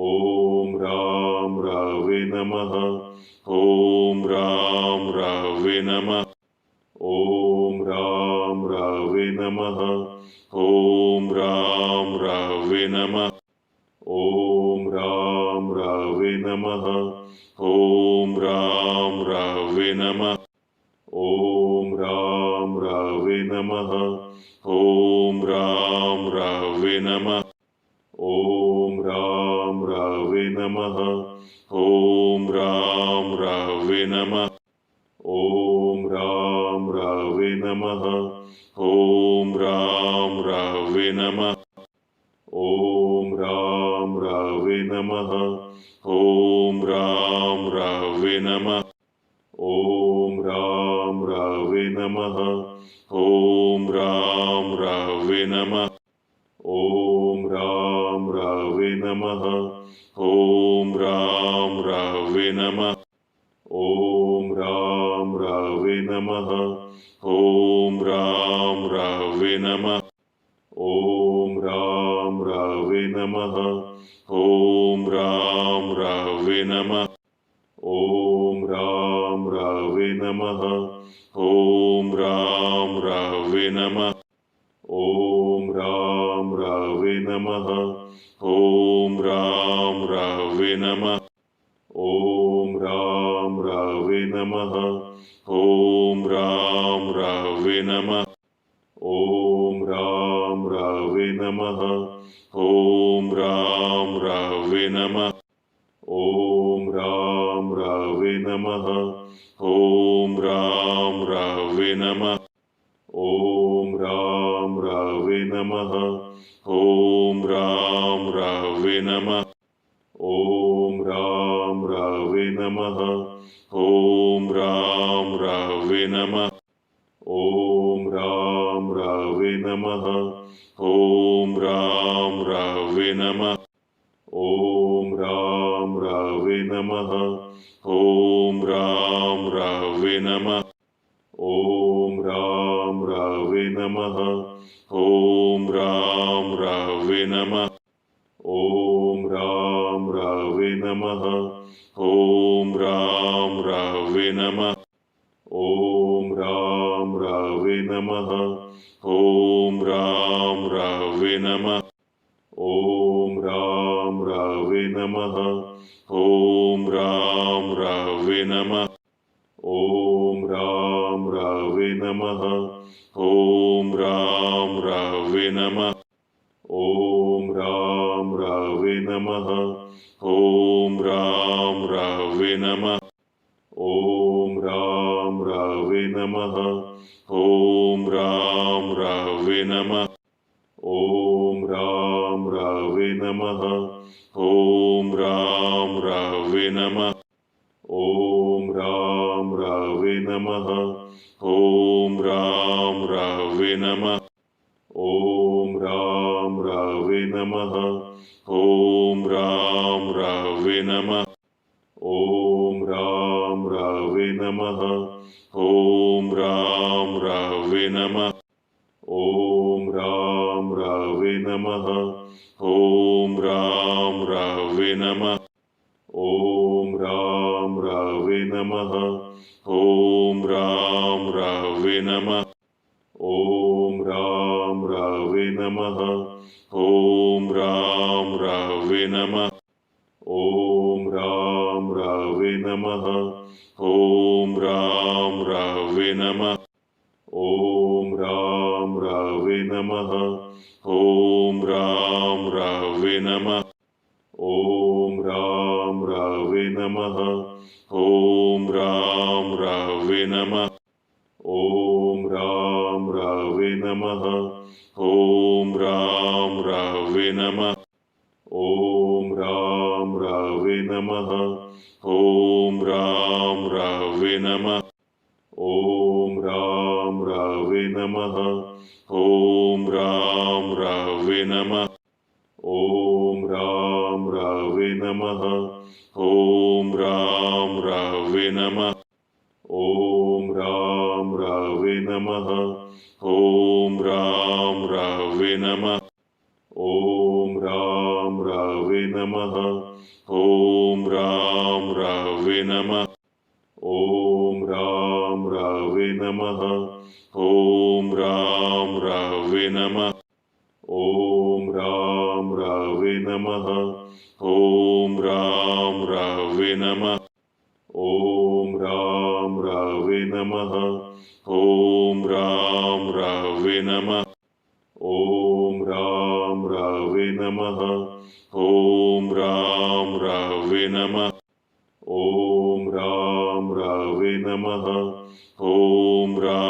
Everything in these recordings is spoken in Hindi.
ॐ राम रावे नमः। ॐ राम रावे नमः। ॐ राम रावे नमः। ॐ राम रावे नमः। ॐ राम रावे नमः। ॐ राम रावे नमः। ॐ राम रावे नमः। ॐ राम रावे नमः। ॐ राम रावे नमः। ॐ राम रावे नमः। ॐ राम रावे नमः। ॐ राम रावे नमः। ॐ राम रावे नमः। ॐ राम रावे नमः। ॐ राम रावे नमः। ॐ राम रावे नमः। ॐ राम रावे नमः। ॐ राम रावे नमः। ॐ राम रावे नमः। ॐ राम रावे नमः। ॐ राम रावे नमः। ॐ राम रावे नमः। ॐ राम रावे नमः। ॐ राम रावे नमः। ॐ राम रावे नमः। ॐ राम रावे नमः। ॐ राम रावे नमः। ॐ राम रावे नमः। ॐ राम रावे नमः। ॐ राम रावे नमः। ॐ राम रावे नमः। ॐ राम रावे नमः। ॐ राम रावे नमः। ॐ राम रावे नमः। ॐ राम रावे नमः। रावे नमः ॐ राम रावे नमः ॐ राम रावे नमः ॐ राम रावे नमः ॐ राम रावे नमः ॐ राम रावे नमः ॐ राम रावे नमः ॐ राम रावे नमः। ॐ राम रावे नमः। ॐ राम रावे नमः। ॐ राम रावे नमः। ॐ राम रावे नमः। ॐ राम रावे नमः। ॐ राम रावे नमः। ॐ राम रावे नमः। ॐ राम रावे नमः ॐ राम रावे नमः ॐ राम रावे नमः ॐ राम रावे नमः ॐ राम रावे नमः ॐ राम रावे नमः नमः। ॐ राम रावे नमः। ॐ राम रावे नमः। ॐ राम रावे नमः। ॐ राम रावे नमः। ॐ राम रावे नमः। ॐ राम रावे नमः। ॐ राम रावे नमः। ॐ राम रावे नमः। ॐ राम रावे नमः। ॐ राम रावे नमः। ॐ राम रावे नमः। ॐ राम रावे नमः। ॐ राम रावे नमः। ॐ राम रावे नमः। ॐ राम रावे नमः। रावे नमः ॐ राम रावे नमः ॐ राम रावे नमः ॐ राम रावे नमः ॐ राम रावे नमः ॐ राम रावे नमः ॐ राम रावे नमः ॐ राम रावे नमः ॐ राम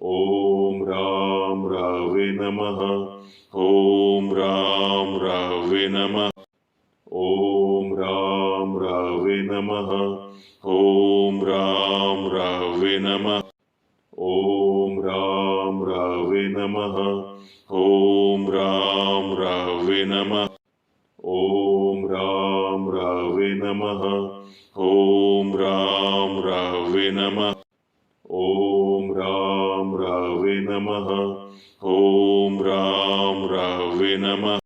ॐ राम रावे नमः ॐ राम रावे नमः ॐ राम रावे नमः ॐ राम रावे नमः ॐ राम रावे नमः ॐ राम रावे नमः ॐ राम रावे नमः ॐ राम रावे नमः नमः। ॐ राम रावे नमः।